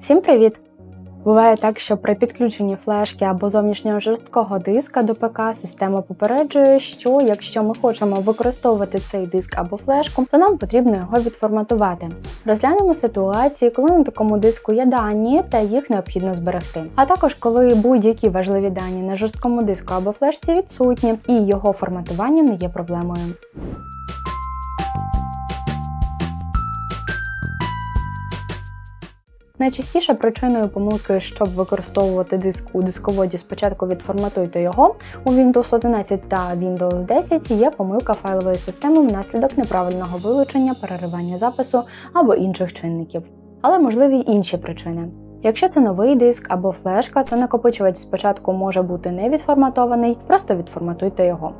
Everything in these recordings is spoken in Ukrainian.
Всім привіт! Буває так, що при підключенні флешки або зовнішнього жорсткого диска до ПК система попереджує, що якщо ми хочемо використовувати цей диск або флешку, то нам потрібно його відформатувати. Розглянемо ситуації, коли на такому диску є дані та їх необхідно зберегти. А також коли будь-які важливі дані на жорсткому диску або флешці відсутні, і його форматування не є проблемою. Найчастіше причиною помилки, щоб використовувати диск у дисководі, спочатку відформатуйте його у Windows 11 та Windows 10 є помилка файлової системи внаслідок неправильного вилучення, переривання запису або інших чинників. Але можливі й інші причини. Якщо це новий диск або флешка, то накопичувач спочатку може бути не відформатований, просто відформатуйте його.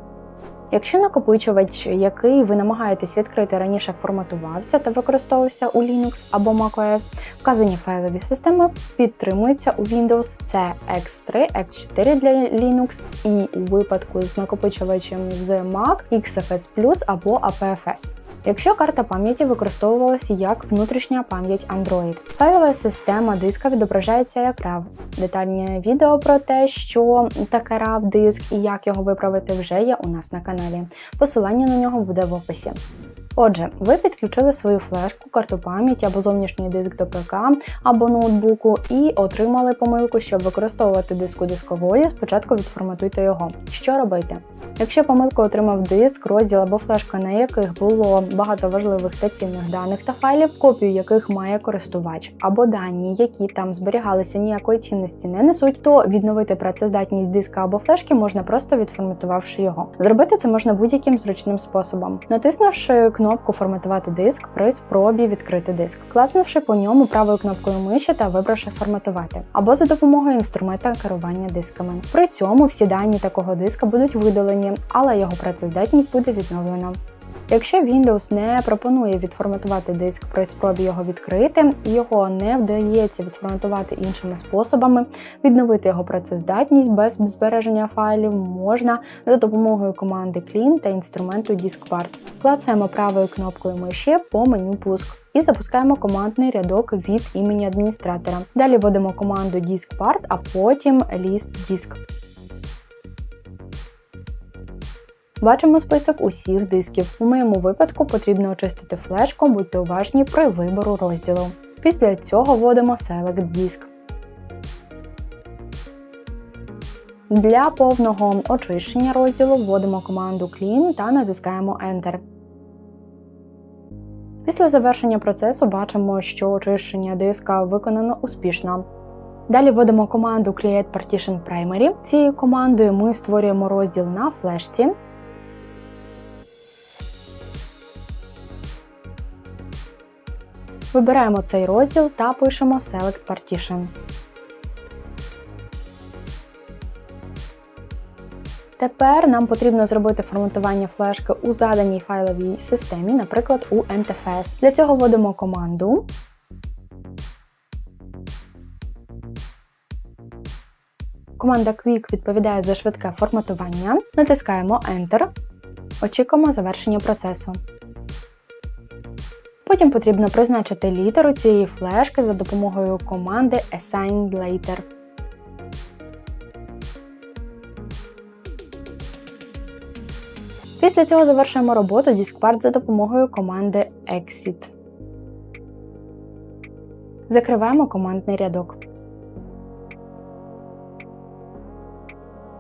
Якщо накопичувач, який ви намагаєтесь відкрити раніше форматувався та використовувався у Linux або macOS, вказані файлові системи підтримуються у Windows це X3, X4 для Linux і у випадку з накопичувачем з Mac XFS або APFS. Якщо карта пам'яті використовувалася як внутрішня пам'ять Android, файлова система диска відображається як RAW. Детальне відео про те, що таке RAW диск і як його виправити, вже є у нас на каналі. Посилання на нього буде в описі. Отже, ви підключили свою флешку, карту пам'яті або зовнішній диск до ПК або ноутбуку і отримали помилку, щоб використовувати диск дискової, спочатку відформатуйте його. Що робити? Якщо помилку отримав диск, розділ або флешка, на яких було багато важливих та цінних даних та файлів, копію яких має користувач, або дані, які там зберігалися ніякої цінності не несуть, то відновити працездатність диска або флешки можна просто відформатувавши його. Зробити це можна будь-яким зручним способом, натиснувши кнопку Форматувати диск при спробі відкрити диск, класнувши по ньому правою кнопкою миші та вибравши форматувати, або за допомогою інструмента керування дисками. При цьому всі дані такого диска будуть видалені, але його працездатність буде відновлена. Якщо Windows не пропонує відформатувати диск при спробі його відкрити, його не вдається відформатувати іншими способами, відновити його працездатність без збереження файлів можна за допомогою команди Clean та інструменту DiskPart. Клацаємо правою кнопкою миші по меню пуск. І запускаємо командний рядок від імені адміністратора. Далі вводимо команду DiskPart, а потім list disk. Бачимо список усіх дисків. У моєму випадку потрібно очистити флешку, будьте уважні при вибору розділу. Після цього вводимо Select Disk. Для повного очищення розділу вводимо команду Clean та натискаємо Enter. Після завершення процесу бачимо, що очищення диска виконано успішно. Далі вводимо команду Create Partition Primary. Цією командою ми створюємо розділ на флешці. Вибираємо цей розділ та пишемо Select Partition. Тепер нам потрібно зробити форматування флешки у заданій файловій системі, наприклад, у NTFS. Для цього вводимо команду. Команда Quick відповідає за швидке форматування. Натискаємо Enter. Очікуємо завершення процесу. Потім потрібно призначити літеру цієї флешки за допомогою команди Assign Later. Після цього завершуємо роботу DiskPart за допомогою команди Exit. Закриваємо командний рядок.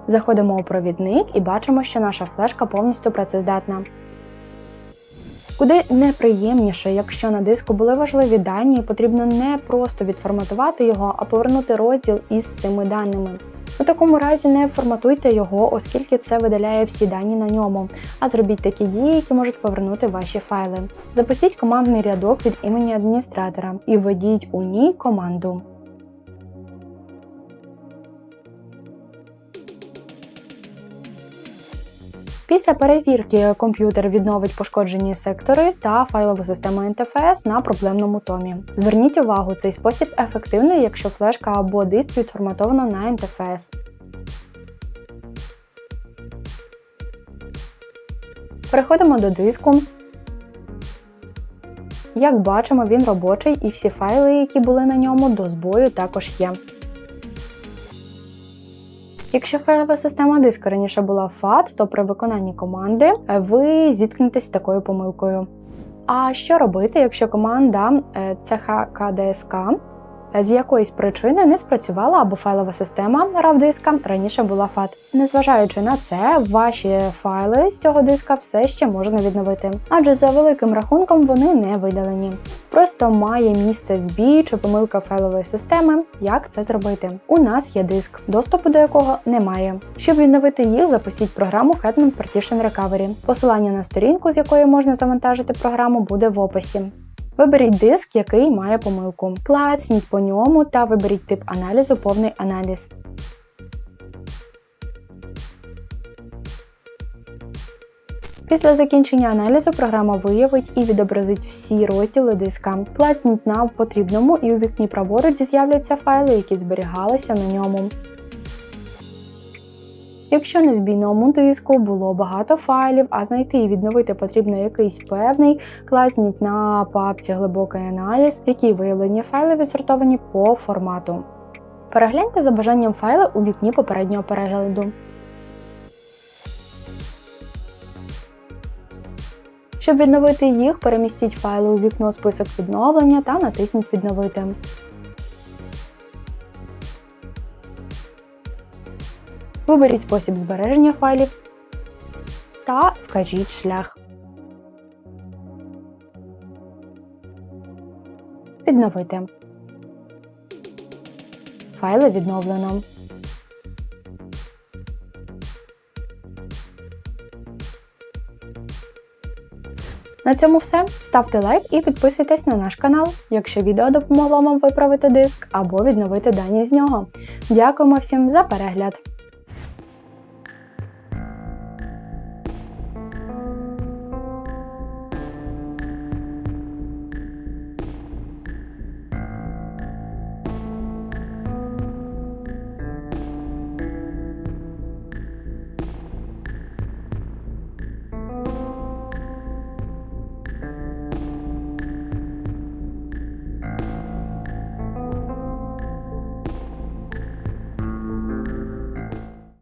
Заходимо у провідник і бачимо, що наша флешка повністю працездатна. Куди неприємніше, якщо на диску були важливі дані, потрібно не просто відформатувати його, а повернути розділ із цими даними. У такому разі не форматуйте його, оскільки це видаляє всі дані на ньому, а зробіть такі дії, які можуть повернути ваші файли. Запустіть командний рядок від імені адміністратора і введіть у ній команду. Після перевірки комп'ютер відновить пошкоджені сектори та файлову систему NTFS на проблемному томі. Зверніть увагу, цей спосіб ефективний, якщо флешка або диск відформатовано на NTFS. Переходимо до диску. Як бачимо, він робочий і всі файли, які були на ньому, до збою також є. Якщо файлова система диску раніше була FAT, то при виконанні команди е, ви зіткнетесь з такою помилкою. А що робити, якщо команда е, CHKDSK з якоїсь причини не спрацювала або файлова система RAW диска раніше була FAT. Незважаючи на це, ваші файли з цього диска все ще можна відновити, адже за великим рахунком вони не видалені. Просто має місце збій чи помилка файлової системи. Як це зробити? У нас є диск, доступу до якого немає. Щоб відновити їх, запустіть програму Hetman Partition Recovery. Посилання на сторінку, з якої можна завантажити програму, буде в описі. Виберіть диск, який має помилку. Клацніть по ньому та виберіть тип аналізу повний аналіз. Після закінчення аналізу програма виявить і відобразить всі розділи диска. Клацніть на потрібному і у вікні праворуч з'являться файли, які зберігалися на ньому. Якщо на збійному диску було багато файлів, а знайти і відновити потрібно якийсь певний, класніть на папці глибокий аналіз, в якій виявлені файли відсортовані по формату. Перегляньте за бажанням файли у вікні попереднього перегляду. Щоб відновити їх, перемістіть файли у вікно список відновлення та натисніть Відновити. Виберіть спосіб збереження файлів та вкажіть шлях. Відновити. Файли відновлено. На цьому все. Ставте лайк і підписуйтесь на наш канал, якщо відео допомогло вам виправити диск або відновити дані з нього. Дякуємо всім за перегляд!